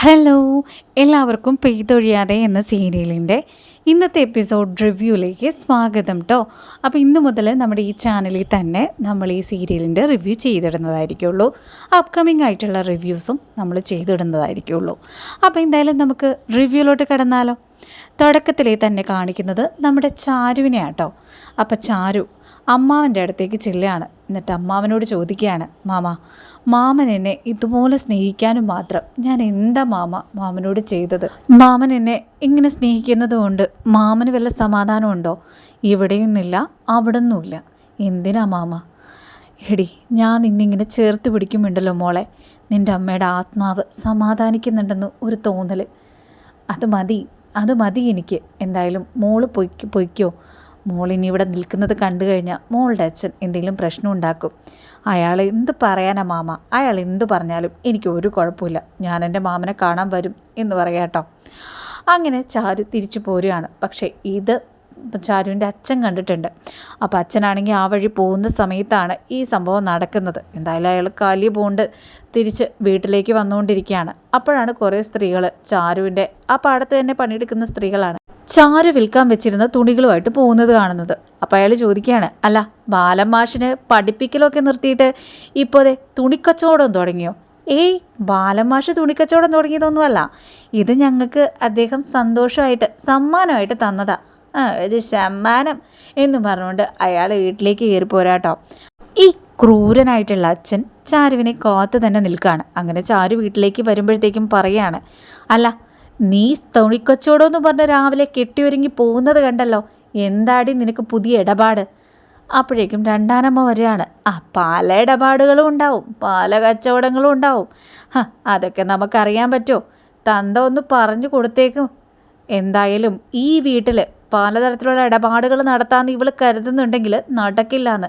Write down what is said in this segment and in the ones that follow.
Hello എല്ലാവർക്കും പെയ്തൊഴിയാതെ എന്ന സീരിയലിന്റെ ഇന്നത്തെ എപ്പിസോഡ് റിവ്യൂയിലേക്ക് സ്വാഗതം കേട്ടോ അപ്പോൾ ഇന്ന് മുതൽ നമ്മുടെ ഈ ചാനലിൽ തന്നെ നമ്മൾ ഈ സീരിയലിന്റെ റിവ്യൂ ചെയ്തിടുന്നതായിരിക്കുള്ളൂ. അപ്കമിങ് ആയിട്ടുള്ള റിവ്യൂസും നമ്മൾ ചെയ്തിടുന്നതായിരിക്കുള്ളൂ. അപ്പോൾ എന്തായാലും നമുക്ക് റിവ്യൂയിലോട്ട് കിടന്നാലോ. തുടക്കത്തിലേ തന്നെ കാണിക്കുന്നത് നമ്മുടെ ചാരുവിനെ കേട്ടോ അപ്പോൾ ചാരു അമ്മാവന്റെ അടുത്തേക്ക് ചെല്ലുകയാണ്. എന്നിട്ട് അമ്മാവനോട് ചോദിക്കുകയാണ് മാമ മാമൻ എന്നെ ഇതുപോലെ സ്നേഹിക്കാനും മാത്രം ഞാൻ എന്താ മാമ മാമനോട് ചെയ്തത്? മാമൻ എന്നെ ഇങ്ങനെ സ്നേഹിക്കുന്നത് കൊണ്ട് മാമന് വല്ല സമാധാനമുണ്ടോ ഇവിടെയൊന്നുമില്ല അവിടെ ഒന്നുമില്ല എന്തിനാ മാമ? എടി ഞാൻ നിന്നിങ്ങനെ ചേർത്ത് പിടിക്കുമുണ്ടല്ലോ മോളെ. നിന്റെ അമ്മയുടെ ആത്മാവ് സമാധാനിക്കുന്നുണ്ടെന്ന് ഒരു തോന്നൽ അത് മതി അത് മതി എനിക്ക്. എന്തായാലും മോൾ പൊയ്ക്ക് പൊയ്ക്കോ. മോൾ ഇനി ഇവിടെ നിൽക്കുന്നത് കണ്ടു കഴിഞ്ഞാൽ മോളുടെ അച്ഛൻ എന്തെങ്കിലും പ്രശ്നം ഉണ്ടാക്കും. അയാൾ എന്ത് പറയാനാ മാമ? അയാൾ എന്ത് പറഞ്ഞാലും എനിക്ക് ഒരു കുഴപ്പമില്ല. ഞാൻ എന്റെ മാമനെ കാണാൻ വരും എന്ന് പറയാട്ടോ അങ്ങനെ ചാരു തിരിച്ചു പോരുകയാണ്. പക്ഷേ ഇത് ചാരുവിന്റെ അച്ഛൻ കണ്ടിട്ടുണ്ട്. അപ്പോൾ അച്ഛനാണെങ്കിൽ ആ വഴി പോകുന്ന സമയത്താണ് ഈ സംഭവം നടക്കുന്നത്. എന്തായാലും അയാൾ കാലി പോണ്ട് തിരിച്ച് വീട്ടിലേക്ക് വന്നുകൊണ്ടിരിക്കുകയാണ്. അപ്പോഴാണ് കുറേ സ്ത്രീകൾ ചാരുവിന്റെ ആ പാടത്ത് തന്നെ പണിയെടുക്കുന്ന സ്ത്രീകളാണ്. ചാരു വിൽക്കാൻ വെച്ചിരുന്ന തുണികളുമായിട്ട് പോകുന്നത് കാണുന്നത്. അപ്പോൾ അയാൾ ചോദിക്കുകയാണ് അല്ല ബാലൻ മാഷിന് പഠിപ്പിക്കലൊക്കെ നിർത്തിയിട്ട് ഇപ്പോൾ അതെ തുണിക്കച്ചവടം തുടങ്ങിയോ? ഏയ് ബാലമാഷ് തുണിക്കച്ചവടം തുടങ്ങിയതൊന്നുമല്ല. ഇത് ഞങ്ങൾക്ക് അദ്ദേഹം സന്തോഷമായിട്ട് സമ്മാനമായിട്ട് തന്നതാ. ഒരു സമ്മാനം എന്ന് പറഞ്ഞുകൊണ്ട് അയാൾ വീട്ടിലേക്ക് കയറി പോരാട്ടോ ഈ ക്രൂരനായിട്ടുള്ള അച്ഛൻ ചാരുവിനെ കാത്ത് തന്നെ നിൽക്കുകയാണ് അങ്ങനെ ചാരു വീട്ടിലേക്ക് വരുമ്പോഴത്തേക്കും പറയാണ് അല്ല നീ തുണിക്കച്ചവടം എന്ന് പറഞ്ഞ് രാവിലെ കെട്ടിയൊരുങ്ങി പോകുന്നത് കണ്ടല്ലോ? എന്താടി നിനക്ക് പുതിയ ഇടപാട്? അപ്പോഴേക്കും രണ്ടാനമ്മ വരികയാണ്. ആ പല ഇടപാടുകളും ഉണ്ടാവും. പല കച്ചവടങ്ങളും ഉണ്ടാവും. ഹ അതൊക്കെ നമുക്കറിയാൻ പറ്റുമോ? തന്ത ഒന്ന് പറഞ്ഞു കൊടുത്തേക്കും. എന്തായാലും ഈ വീട്ടിൽ പലതരത്തിലുള്ള ഇടപാടുകൾ നടത്താമെന്ന് ഇവൾ കരുതുന്നുണ്ടെങ്കിൽ നടക്കില്ലാന്ന്.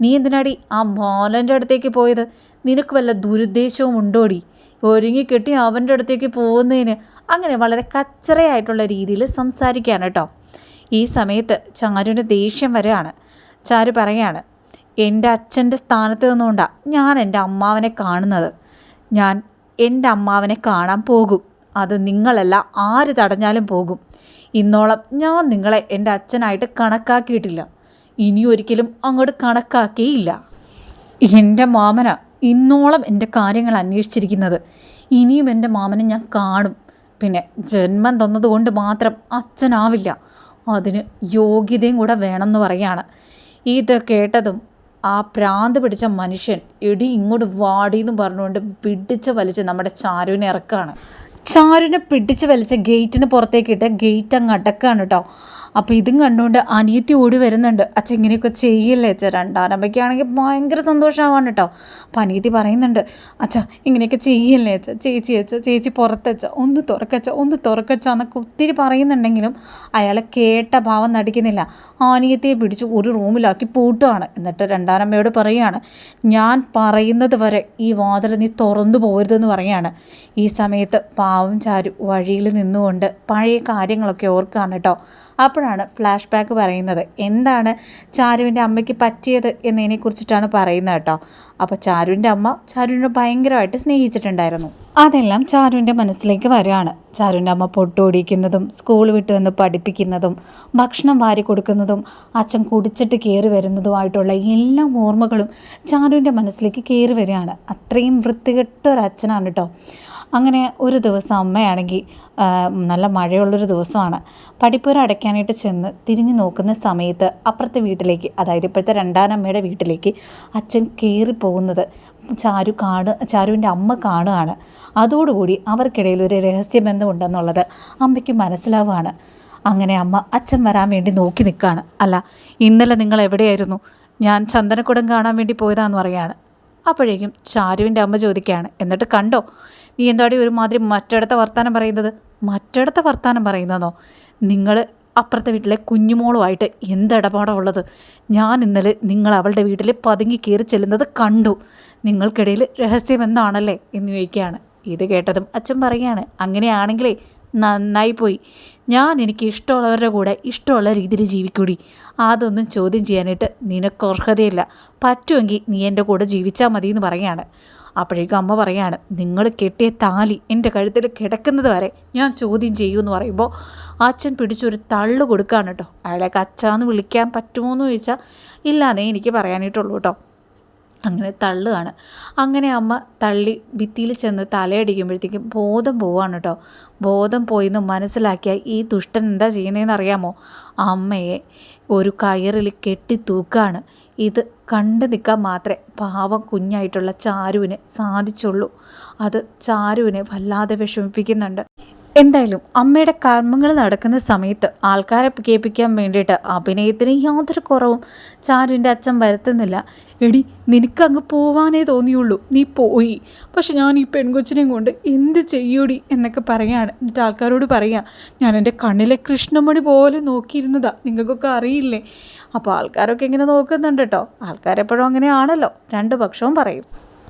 നീ എന്തിനാടി ആ മോലന്റെ അടുത്തേക്ക് പോയത്? നിനക്ക് വല്ല ദുരുദ്ദേശവും ഉണ്ടോടി? ഒരുങ്ങിക്കെട്ടി അവന്റെ അടുത്തേക്ക് പോകുന്നതിന് അങ്ങനെ വളരെ കച്ചറയായിട്ടുള്ള രീതിയിൽ സംസാരിക്കുകയാണ് കേട്ടോ. ഈ സമയത്ത് ചാരുവിന്റെ ദേഷ്യം വരെയാണ്. ചാരു പറയാണ് എന്റെ അച്ഛന്റെ സ്ഥാനത്ത് നിന്നുകൊണ്ടാണ് ഞാൻ എന്റെ അമ്മാവനെ കാണുന്നത്. ഞാൻ എന്റെ അമ്മാവനെ കാണാൻ പോകും. അത് നിങ്ങളല്ല ആര് തടഞ്ഞാലും പോകും. ഇന്നോളം ഞാൻ നിങ്ങളെ എന്റെ അച്ഛനായിട്ട് കണക്കാക്കിയിട്ടില്ല. ഇനി ഒരിക്കലും അങ്ങോട്ട് കണക്കാക്കിയില്ല. എന്റെ മാമന ഇന്നോളം എന്റെ കാര്യങ്ങൾ അന്വേഷിച്ചിരിക്കുന്നത്. ഇനിയും എന്റെ മാമനെ ഞാൻ കാണും. പിന്നെ ജന്മം തന്നതുകൊണ്ട് മാത്രം അച്ഛനാവില്ല. അതിന് യോഗ്യതയും കൂടെ വേണമെന്ന് പറയാണ്. ഇത് കേട്ടതും ആ പ്രാന്ത് പിടിച്ച മനുഷ്യൻ എടി ഇങ്ങോട്ട് വാടിയെന്ന് പറഞ്ഞുകൊണ്ട് പിടിച്ച് വലിച്ച് നമ്മുടെ ചാരുവിനെ ഇറക്കാണ്. ചാരുവിനെ പിടിച്ച് വലിച്ച ഗേറ്റിന് പുറത്തേക്കിട്ട് ഗേറ്റ് അങ്ങ് അടക്കാണ് കേട്ടോ. അപ്പോൾ ഇതും കണ്ടുകൊണ്ട് അനിയത്തി ഓടി വരുന്നുണ്ട്. അച്ഛൻ ഇങ്ങനെയൊക്കെ ചെയ്യല്ലേ അച്ഛ? രണ്ടാനമ്മയ്ക്കാണെങ്കിൽ ഭയങ്കര സന്തോഷമാവാണ് കേട്ടോ അപ്പോൾ അനിയത്തി പറയുന്നുണ്ട് അച്ഛ ഇങ്ങനെയൊക്കെ ചെയ്യല്ലേ അച്ഛ? ചേച്ചി അച്ഛ ചേച്ചി പുറത്തച്ച ഒന്ന് തുറക്കച്ച ഒന്ന് തുറക്കച്ച എന്നൊക്കെ ഒത്തിരി പറയുന്നുണ്ടെങ്കിലും അയാൾ കേട്ട ഭാവം നടിക്കുന്നില്ല. അനിയത്തിയെ പിടിച്ച് ഒരു റൂമിലാക്കി പൂട്ടുകയാണ് എന്നിട്ട് രണ്ടാനമ്മയോട് പറയുകയാണ് ഞാൻ പറയുന്നത് വരെ ഈ വാതിൽ നീ തുറന്നു പോരുതെന്ന് പറയുകയാണ് ഈ സമയത്ത് പാവം ചാരു വഴിയിൽ നിന്നുകൊണ്ട് പഴയ കാര്യങ്ങളൊക്കെ ഓർക്കുകയാണ് കേട്ടോ അപ്പോഴാണ് ഫ്ലാഷ് ബാക്ക് പറയുന്നത്? എന്താണ് ചാരുവിന്റെ അമ്മയ്ക്ക് പറ്റിയത് എന്നതിനെക്കുറിച്ചിട്ടാണ് പറയുന്നത് കേട്ടോ. അപ്പോൾ ചാരുവിന്റെ അമ്മ ചാരുവിനെ ഭയങ്കരമായിട്ട് സ്നേഹിച്ചിട്ടുണ്ടായിരുന്നു. അതെല്ലാം ചാരുവിന്റെ മനസ്സിലേക്ക് വരികയാണ്. ചാരുവിന്റെ അമ്മ പൊട്ടോടിക്കുന്നതും സ്കൂൾ വിട്ട് വന്ന് പഠിപ്പിക്കുന്നതും ഭക്ഷണം വാരി കൊടുക്കുന്നതും അച്ഛൻ കുടിച്ചിട്ട് കയറി വരുന്നതുമായിട്ടുള്ള എല്ലാ ഓർമ്മകളും ചാരുവിന്റെ മനസ്സിലേക്ക് കയറി വരികയാണ്. അത്രയും വൃത്തികെട്ട ഒരു അച്ഛനാണ് കേട്ടോ. അങ്ങനെ ഒരു ദിവസം അമ്മയാണെങ്കിൽ നല്ല മഴയുള്ളൊരു ദിവസമാണ്. പഠിപ്പുര അടയ്ക്കാനായിട്ട് ചെന്ന് തിരിഞ്ഞു നോക്കുന്ന സമയത്ത് അപ്പുറത്തെ വീട്ടിലേക്ക് അതായത് ഇപ്പോഴത്തെ രണ്ടാനമ്മയുടെ വീട്ടിലേക്ക് അച്ഛൻ കയറി പോകുന്നത് ചാരു കാണു ചാരുവിന്റെ അമ്മ കാണുകയാണ്. അതോടുകൂടി അവർക്കിടയിൽ ഒരു രഹസ്യബന്ധം ഉണ്ടെന്നുള്ളത് അമ്മയ്ക്ക് മനസ്സിലാവുകയാണ്. അങ്ങനെ അമ്മ അച്ഛൻ വരാൻ വേണ്ടി നോക്കി നിൽക്കുകയാണ്. അല്ല ഇന്നലെ നിങ്ങൾ എവിടെയായിരുന്നു? ഞാൻ ചന്ദനക്കുടം കാണാൻ വേണ്ടി പോയതാന്ന് പറയുകയാണ് അപ്പോഴേക്കും ചാരുവിന്റെ അമ്മ ചോദിക്കുകയാണ്. എന്നിട്ട് കണ്ടോ? നീ എന്താടി ഒരുമാതിരി മറ്റിടത്തെ വർത്താനം പറയുന്നത്? മറ്റിടത്തെ വർത്താനം പറയുന്നതോ? നിങ്ങൾ അപ്പുറത്തെ വീട്ടിലെ കുഞ്ഞുമോളുമായിട്ട് എന്തിടപാടാണ് ഉള്ളത്? ഞാൻ ഇന്നലെ നിങ്ങൾ അവളുടെ വീട്ടിൽ പതുങ്ങി കയറി ചെല്ലുന്നത് കണ്ടു. നിങ്ങൾക്കിടയിൽ രഹസ്യം എന്താണല്ലേ എന്ന് ചോദിക്കുകയാണ്. ഇത് കേട്ടതും അച്ഛൻ പറയുകയാണ് അങ്ങനെയാണെങ്കിലേ നന്നായി പോയി ഞാൻ എനിക്ക് ഇഷ്ടമുള്ളവരുടെ കൂടെ ഇഷ്ടമുള്ള രീതിയിൽ ജീവിക്കൂടി. അതൊന്നും ചോദ്യം ചെയ്യാനായിട്ട് നിനക്ക് അർഹതയില്ല. പറ്റുമെങ്കിൽ നീ എന്റെ കൂടെ ജീവിച്ചാൽ മതി എന്ന് പറയുകയാണ്. അപ്പോഴേക്കും അമ്മ പറയാണ് നിങ്ങൾ കെട്ടിയ താലി എന്റെ കഴുത്തിൽ കിടക്കുന്നത് വരെ ഞാൻ ചോദ്യം ചെയ്യുമെന്ന് പറയുമ്പോൾ അച്ഛൻ പിടിച്ചൊരു തള്ളു കൊടുക്കുകയാണ് കേട്ടോ. അയാളെ കച്ചാന്ന് വിളിക്കാൻ പറ്റുമോ എന്ന് ചോദിച്ചാൽ ഇല്ലാന്നേ എനിക്ക് പറയാനായിട്ടുള്ളൂ കേട്ടോ. അങ്ങനെ തള്ളുകയാണ്. അങ്ങനെ അമ്മ തള്ളി ഭിത്തിയിൽ ചെന്ന് തലയടിക്കുമ്പോഴത്തേക്കും ബോധം പോവാണ് കേട്ടോ. ബോധം പോയിന്ന് മനസ്സിലാക്കിയ ഈ ദുഷ്ടൻ എന്താ ചെയ്യുന്നതെന്ന് അറിയാമോ? അമ്മയെ ഒരു കയറിൽ കെട്ടി തൂക്കാണ് ഇത് കണ്ടു നിൽക്കാൻ മാത്രമേ പാവം കുഞ്ഞായിട്ടുള്ള ചാരുവിന് സാധിച്ചുള്ളൂ. അത് ചാരുവിനെ വല്ലാതെ വിഷമിപ്പിക്കുന്നുണ്ട്. എന്തായാലും അമ്മയുടെ കർമ്മങ്ങൾ നടക്കുന്ന സമയത്ത് ആൾക്കാരെ കേൾപ്പിക്കാൻ വേണ്ടിയിട്ട് അഭിനയത്തിന് യാതൊരു കുറവും ചാരുവിന്റെ അച്ഛൻ വരുത്തുന്നില്ല. എടി നിനക്കങ്ങ് പോവാനേ തോന്നിയുള്ളൂ. നീ പോയി. പക്ഷെ ഞാൻ ഈ പെൺകൊച്ചിനെയും കൊണ്ട് എന്ത് ചെയ്യൂടി എന്നൊക്കെ പറയാണ്. എന്നിട്ട് ആൾക്കാരോട് പറയാം ഞാൻ എന്റെ കണ്ണിലെ കൃഷ്ണമണി പോലെ നോക്കിയിരുന്നതാ. നിങ്ങൾക്കൊക്കെ അറിയില്ലേ? അപ്പോൾ ആൾക്കാരൊക്കെ ഇങ്ങനെ നോക്കുന്നുണ്ട് കേട്ടോ. ആൾക്കാരെപ്പോഴും അങ്ങനെയാണല്ലോ. രണ്ട് പക്ഷവും പറയും.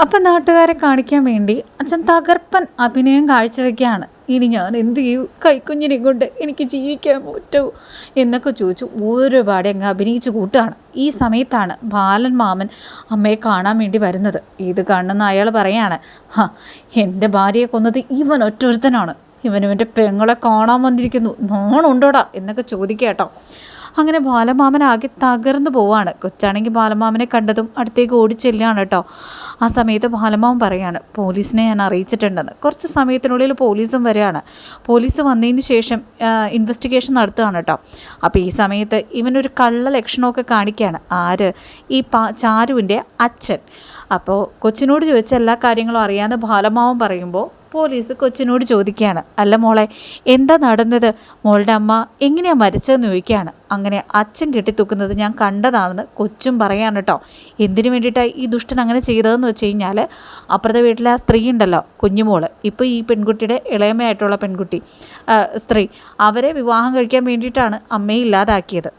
അപ്പം നാട്ടുകാരെ കാണിക്കാൻ വേണ്ടി അച്ഛൻ തകർപ്പൻ അഭിനയം കാഴ്ചവെക്കുകയാണ്. ഇനി ഞാൻ എന്ത് ചെയ്യൂ? കൈക്കുഞ്ഞിനെ കൊണ്ട് എനിക്ക് ജീവിക്കാൻ പറ്റൂ എന്നൊക്കെ ചോദിച്ചു. ഒരുപാട് അങ്ങ് അഭിനയിച്ച് കൂട്ടുകയാണ്. ഈ സമയത്താണ് ബാലൻ മാമൻ അമ്മയെ കാണാൻ വേണ്ടി വരുന്നത്. ഇത് കാണുന്ന അയാൾ പറയാണ് ഹാ എന്റെ ഭാര്യയെ കൊന്നത് ഇവൻ ഒറ്റൊരുത്തനാണ്. ഇവൻ പെങ്ങളെ കാണാൻ വന്നിരിക്കുന്നു. നോണുണ്ടോടാ? എന്നൊക്കെ ചോദിക്കുക കേട്ടോ. അങ്ങനെ ബാലമാമൻ ആകെ തകർന്നു പോവാണ്. കൊച്ചാണെങ്കിൽ ബാലമാമനെ കണ്ടതും അടുത്തേക്ക് ഓടിച്ചെല്ലാണ് കേട്ടോ. ആ സമയത്ത് ബാലമാമൻ പറയാണ് പോലീസിനെ ഞാൻ അറിയിച്ചിട്ടുണ്ടെന്ന്. കുറച്ച് സമയത്തിനുള്ളിൽ പോലീസും വരികയാണ്. പോലീസ് വന്നതിന് ശേഷം ഇൻവെസ്റ്റിഗേഷൻ നടത്തുകയാണ് കേട്ടോ. അപ്പോൾ ഈ സമയത്ത് ഇവനൊരു കള്ള ലക്ഷണമൊക്കെ കാണിക്കുകയാണ്. ആര്? ഈ പാ ചാരുവിന്റെ അച്ഛൻ. അപ്പോൾ കൊച്ചിനോട് ചോദിച്ച എല്ലാ കാര്യങ്ങളും അറിയാമെന്ന് ബാലമാവൻ പറയുമ്പോൾ പോലീസ് കൊച്ചിനോട് ചോദിക്കുകയാണ്. അല്ല മോളെ എന്താ നടന്നത്? മോളുടെ അമ്മ എങ്ങനെയാണ് മരിച്ചതെന്ന് ചോദിക്കുകയാണ്. അങ്ങനെ അച്ഛൻ കെട്ടിത്തൂക്കുന്നത് ഞാൻ കണ്ടതാണെന്ന് കൊച്ചും പറയാണ് കേട്ടോ. എന്തിനു വേണ്ടിയിട്ടാണ് ഈ ദുഷ്ടൻ അങ്ങനെ ചെയ്തതെന്ന് വെച്ച് കഴിഞ്ഞാൽ അപ്പുറത്തെ വീട്ടിലെ ആ സ്ത്രീ ഉണ്ടല്ലോ കുഞ്ഞുമോൾ. ഇപ്പോൾ ഈ പെൺകുട്ടിയുടെ ഇളയമയായിട്ടുള്ള പെൺകുട്ടി സ്ത്രീ. അവരെ വിവാഹം കഴിക്കാൻ വേണ്ടിയിട്ടാണ് അമ്മയെ ഇല്ലാതാക്കിയത്.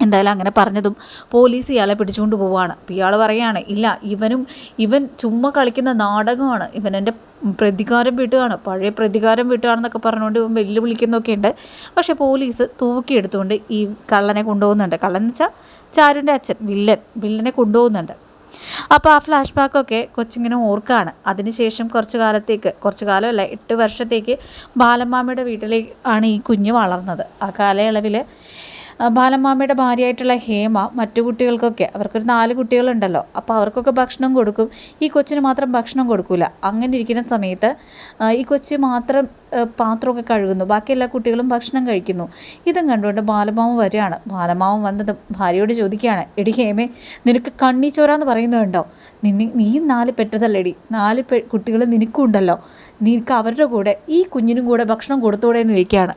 എന്തായാലും അങ്ങനെ പറഞ്ഞതും പോലീസ് ഇയാളെ പിടിച്ചുകൊണ്ട് പോവുകയാണ്. അപ്പോൾ ഇയാൾ പറയുകയാണ് ഇല്ല ഇവനും ഇവൻ ചുമ്മാ കളിക്കുന്ന നാടകമാണ്. ഇവൻ എന്റെ പ്രതികാരം വീട്ടുകയാണ് പഴയ പ്രതികാരം വീട്ടുകയാണെന്നൊക്കെ പറഞ്ഞുകൊണ്ട് ഇവൻ വെല്ലുവിളിക്കുന്നൊക്കെ ഉണ്ട്. പക്ഷേ പോലീസ് തൂക്കിയെടുത്തുകൊണ്ട് ഈ കള്ളനെ കൊണ്ടുപോകുന്നുണ്ട്. കള്ളൻ എന്ന് വെച്ചാൽ ചാരുന്റെ അച്ഛൻ വില്ലൻ. വില്ലനെ കൊണ്ടുപോകുന്നുണ്ട്. അപ്പോൾ ആ ഫ്ലാഷ് ബാക്കൊക്കെ കൊച്ചിങ്ങനെ ഓർക്കാണ്. അതിനുശേഷം കുറച്ച് കാലത്തേക്ക് കുറച്ച് കാലമല്ല എട്ട് വർഷത്തേക്ക് ബാലമ്മാമ്മയുടെ വീട്ടിലേക്ക് ആണ് ഈ കുഞ്ഞ് വളർന്നത്. ആ കാലയളവിൽ ബാലമാമയുടെ ഭാര്യയായിട്ടുള്ള ഹേമ മറ്റു കുട്ടികൾക്കൊക്കെ അവർക്കൊരു നാല് കുട്ടികളുണ്ടല്ലോ അപ്പോൾ അവർക്കൊക്കെ ഭക്ഷണം കൊടുക്കും. ഈ കൊച്ചിന് മാത്രം ഭക്ഷണം കൊടുക്കില്ല അങ്ങനെ ഇരിക്കുന്ന സമയത്ത് ഈ കൊച്ച് മാത്രം പാത്രമൊക്കെ കഴുകുന്നു. ബാക്കി എല്ലാ കുട്ടികളും ഭക്ഷണം കഴിക്കുന്നു. ഇതും കണ്ടുകൊണ്ട് ബാലമാമ വരികയാണ്. ബാലമാമൻ വന്നത് ഭാര്യയോട് ചോദിക്കുകയാണ് എടി ഹേമേ നിനക്ക് കണ്ണി ചോരാന്ന് പറയുന്നുണ്ടോ? നിന്നെ നീ നാല് പെറ്റതല്ലേടി. നാല് പെ കുട്ടികൾ നിനക്കും ഉണ്ടല്ലോ നിനക്ക് അവരുടെ കൂടെ ഈ കുഞ്ഞിനും കൂടെ ഭക്ഷണം കൊടുത്തൂടെ എന്ന് ചോദിക്കുകയാണ്.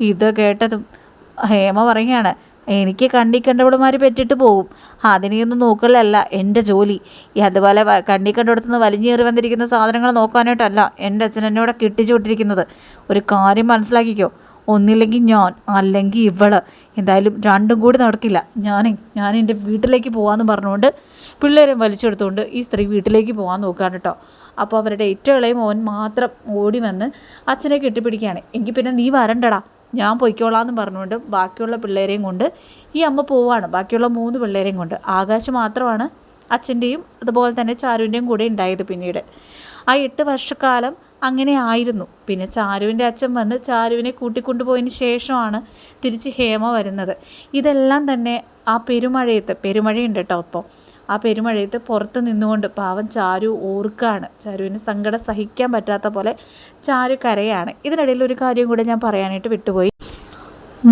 ഇത് കേട്ടതും ഹേമ പറയുകയാണ് എനിക്ക് കണ്ടി കണ്ടവളുമാർ പെറ്റിട്ട് പോവും. അതിനെയൊന്നും നോക്കലല്ല എന്റെ ജോലി. അതുപോലെ കണ്ണി കണ്ടിടത്തുനിന്ന് വലിഞ്ഞേറി വന്നിരിക്കുന്ന സാധനങ്ങൾ നോക്കാനായിട്ടല്ല എന്റെ അച്ഛൻ എന്നോട് കിട്ടിച്ചു വിട്ടിരിക്കുന്നത്. ഒരു കാര്യം മനസ്സിലാക്കിക്കോ. ഒന്നില്ലെങ്കിൽ ഞാൻ അല്ലെങ്കിൽ ഇവൾ. എന്തായാലും രണ്ടും കൂടി നടക്കില്ല. ഞാനേ ഞാൻ എന്റെ വീട്ടിലേക്ക് പോകാമെന്ന് പറഞ്ഞുകൊണ്ട് പിള്ളേരെ വലിച്ചെടുത്തുകൊണ്ട് ഈ സ്ത്രീ വീട്ടിലേക്ക് പോകാൻ നോക്കുകയാണ് കേട്ടോ അപ്പോൾ അവരുടെ ഏറ്റവും ഇളയ മോൻ മാത്രം ഓടി വന്ന് അച്ഛനെ കെട്ടിപ്പിടിക്കുകയാണ്. എങ്കിൽ പിന്നെ നീ വരണ്ടടാ. ഞാൻ പൊയ്ക്കോളാം പറഞ്ഞുകൊണ്ട് ബാക്കിയുള്ള പിള്ളേരെയും കൊണ്ട് ഈ അമ്മ പോവാണ്. ബാക്കിയുള്ള മൂന്ന് പിള്ളേരെയും കൊണ്ട്. ആകാശ് മാത്രമാണ് അച്ഛന്റെയും അതുപോലെ തന്നെ ചാരുവിന്റെയും കൂടെ ഉണ്ടായത് പിന്നീട്. ആ എട്ട് വർഷക്കാലം അങ്ങനെ ആയിരുന്നു. പിന്നെ ചാരുവിന്റെ അച്ഛൻ വന്ന് ചാരുവിനെ കൂട്ടിക്കൊണ്ടുപോയതിന് ശേഷമാണ് തിരിച്ച് ഹേമ വരുന്നത്. ഇതെല്ലാം തന്നെ ആ പെരുമഴയത്ത്. പെരുമഴയുണ്ട് കേട്ടോ അപ്പോൾ ആ പെരുമഴയത്ത് പുറത്ത് നിന്നുകൊണ്ട് പാവം ചാരു ഓർക്കാണ് ചാരുവിന് സങ്കടം സഹിക്കാൻ പറ്റാത്ത പോലെ ചാരു കരയാണ്. ഇതിനിടയിൽ ഒരു കാര്യം കൂടെ ഞാൻ പറയാനായിട്ട് വിട്ടുപോയി.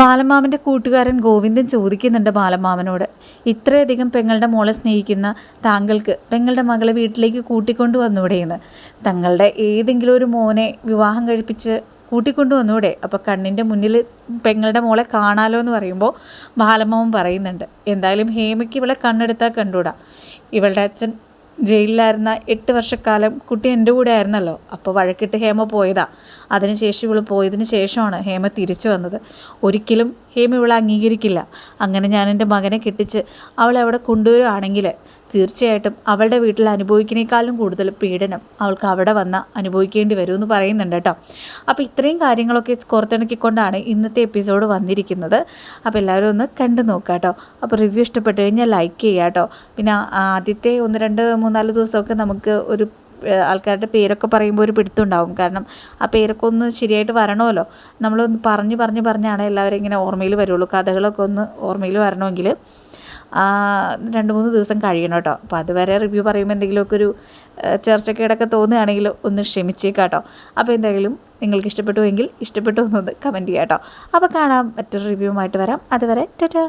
ബാലമാമന്റെ കൂട്ടുകാരൻ ഗോവിന്ദൻ ചോദിക്കുന്നുണ്ട് ബാലമാമനോട്. ഇത്രയധികം പെങ്ങളുടെ മോളെ സ്നേഹിക്കുന്ന താങ്കൾക്ക് പെങ്ങളുടെ മകളെ വീട്ടിലേക്ക് കൂട്ടിക്കൊണ്ടു വന്നൂടെയെന്ന് തങ്ങളുടെ ഏതെങ്കിലും ഒരു മോനെ വിവാഹം കഴിപ്പിച്ച് കൂട്ടിക്കൊണ്ടു വന്നൂടെ അപ്പോൾ കണ്ണിന്റെ മുന്നിൽ പെങ്ങളുടെ മോളെ കാണാലോ എന്ന് പറയുമ്പോൾ ബാലമ്മവും പറയുന്നുണ്ട്. എന്തായാലും ഹേമയ്ക്ക് ഇവളെ കണ്ണെടുത്താൽ കണ്ടുകൂടാ. ഇവളുടെ അച്ഛൻ ജയിലിലായിരുന്ന എട്ട് വർഷക്കാലം കുട്ടി എന്റെ കൂടെ ആയിരുന്നല്ലോ. അപ്പോൾ വഴക്കിട്ട് ഹേമ പോയതാ. അതിനുശേഷം ഇവൾ പോയതിന് ശേഷമാണ് ഹേമ തിരിച്ചു വന്നത്. ഒരിക്കലും ഹേമ ഇവളെ അംഗീകരിക്കില്ല. അങ്ങനെ ഞാൻ എന്റെ മകനെ കെട്ടിച്ച് അവളെ അവിടെ കൊണ്ടുവരുവാണെങ്കിൽ തീർച്ചയായിട്ടും അവളുടെ വീട്ടിൽ അനുഭവിക്കുന്നേക്കാളും കൂടുതൽ പീഡനം അവൾക്ക് അവിടെ വന്ന അനുഭവിക്കേണ്ടി വരും എന്ന് പറയുന്നുണ്ട് കേട്ടോ. അപ്പോൾ ഇത്രയും കാര്യങ്ങളൊക്കെ കോർത്തിണക്കിക്കൊണ്ടാണ് ഇന്നത്തെ എപ്പിസോഡ് വന്നിരിക്കുന്നത്. അപ്പോൾ എല്ലാവരും ഒന്ന് കണ്ടു നോക്കാം കേട്ടോ. അപ്പോൾ റിവ്യൂ ഇഷ്ടപ്പെട്ട് കഴിഞ്ഞാൽ ലൈക്ക് ചെയ്യുക കേട്ടോ. പിന്നെ ആദ്യത്തെ ഒന്ന് രണ്ട് മൂന്നാൽ ദിവസമൊക്കെ നമുക്ക് ഒരു ആൾക്കാരുടെ പേരൊക്കെ പറയുമ്പോൾ ഒരു പിടുത്തുണ്ടാവും കാരണം ആ പേരൊക്കെ ഒന്ന് ശരിയായിട്ട് വരണമല്ലോ. നമ്മളൊന്ന് പറഞ്ഞ് പറഞ്ഞ് പറഞ്ഞാണ് എല്ലാവരും ഇങ്ങനെ ഓർമ്മയിൽ വരുള്ളൂ. കഥകളൊക്കെ ഒന്ന് ഓർമ്മയിൽ വരണമെങ്കിൽ രണ്ട് മൂന്ന് ദിവസം കഴിയണം കേട്ടോ. അപ്പോൾ അതുവരെ റിവ്യൂ പറയുമ്പോൾ എന്തെങ്കിലുമൊക്കെ ഒരു ചർച്ചക്കേടൊക്കെ തോന്നുകയാണെങ്കിൽ ഒന്ന് ക്ഷമിച്ചേക്കാം കേട്ടോ. അപ്പോൾ എന്തെങ്കിലും നിങ്ങൾക്ക് ഇഷ്ടപ്പെട്ടു എങ്കിൽ ഇഷ്ടപ്പെട്ടു എന്നൊന്ന് കമന്റ് ചെയ്യാം കേട്ടോ. അപ്പോൾ കാണാം മറ്റൊരു റിവ്യൂവുമായിട്ട് വരാം. അതുവരെ ടാറ്റാ.